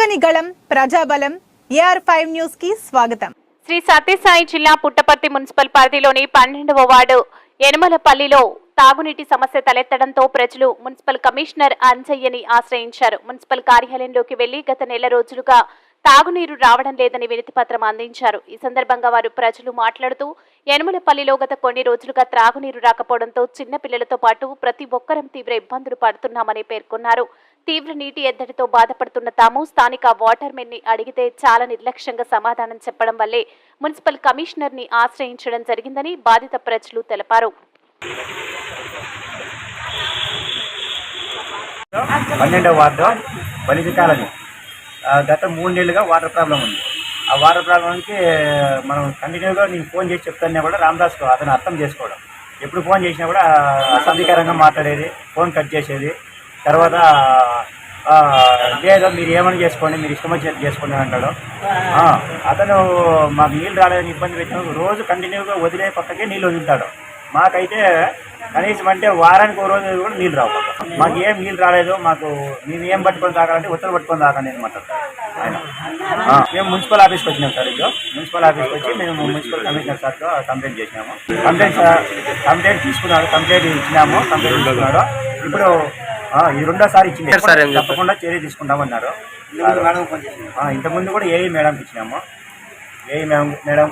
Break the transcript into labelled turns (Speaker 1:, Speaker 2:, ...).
Speaker 1: ప్రజని ప్రజాబలం AR five న్యూస్కి స్వాగతం.
Speaker 2: శ్రీ సత్యసాయి జిల్లా పుట్టపర్తి మున్సిపల్ పరిధిలోని పన్నెండవ వార్డు యనమలపల్లిలో తాగునీటి సమస్య తలెత్తడంతో ప్రజలు మున్సిపల్ కమిషనర్ అంజయ్యని ఆశ్రయించారు. మున్సిపల్ కార్యాలయంలోకి వెళ్ళి గత నెల రోజులుగా తాగునీరు రావడం లేదని వినతిపత్రం అందించారు. ఈ సందర్భంగా వారు ప్రజలు మాట్లాడుతూ యనమలపల్లిలో గత కొన్ని రోజులుగా త్రాగునీరు రాకపోవడంతో చిన్న పిల్లలతో పాటు ప్రతి ఒక్కరం తీవ్ర ఇబ్బందులు పడుతున్నామని పేర్కొన్నారు. తీవ్ర నీటి ఎద్దడితో బాధపడుతున్న తాము స్థానిక వాటర్ మెన్ని అడిగితే చాలా నిర్లక్ష్యంగా సమాధానం చెప్పడం వల్లే మున్సిపల్ కమిషనర్ని ఆశ్రయించడం జరిగిందని బాధిత ప్రజలు తెలిపారు.
Speaker 3: పన్నెండవ వార్డు బలిజ కాలనీ గత మూడు నెలలుగా వాటర్ ప్రాబ్లం ఉంది. ఆ వాటర్ ప్రాబ్లంకి మనం కంటిన్యూగా నేను ఫోన్ చేసి చెప్తున్నా కూడా రామదాస్ అతను అర్థం చేసుకోవడం. ఎప్పుడు ఫోన్ చేసినా కూడా అసభ్యకరంగా మాట్లాడేది ఫోన్ కట్ చేసేది తర్వాత ఆ, లేదు మీరు ఏమని చేసుకోండి మీరు ఇష్టం వచ్చినట్టు చేసుకోండి అని అంటాడు. అతను మాకు నీళ్ళు రాలేదని ఇబ్బంది పెట్టిన రోజు కంటిన్యూగా వదిలే పక్కకే నీళ్ళు వదులుతాడు. మాకైతే కనీసం అంటే వారానికి ఒక రోజు కూడా నీళ్ళు రావు మాకు ఏం నీళ్ళు రాలేదు మాకు మేము ఏం పట్టుకొని తాగాలంటే ఉత్తరం పట్టుకొని తాగండి అనమాట ఆయన. మేము మున్సిపల్ ఆఫీస్కి వచ్చినాం సార్ ఇది మున్సిపల్ ఆఫీస్కి వచ్చి మేము మున్సిపల్ కమిషనర్ సార్తో కంప్లైంట్ చేసినాము. కంప్లైంట్ సార్ కంప్లైంట్ తీసుకున్నాడు కంప్లైంట్ ఇచ్చినాము కంప్లైంట్ తీసుకున్నాడు. ఇప్పుడు ఆ, ఇది రెండోసారి ఇచ్చింది. తప్పకుండా చర్య తీసుకుంటామన్నారు. ఆ, ఇంతకుముందు కూడా ఏఈ మేడంకి ఇచ్చినాము. AE madam madam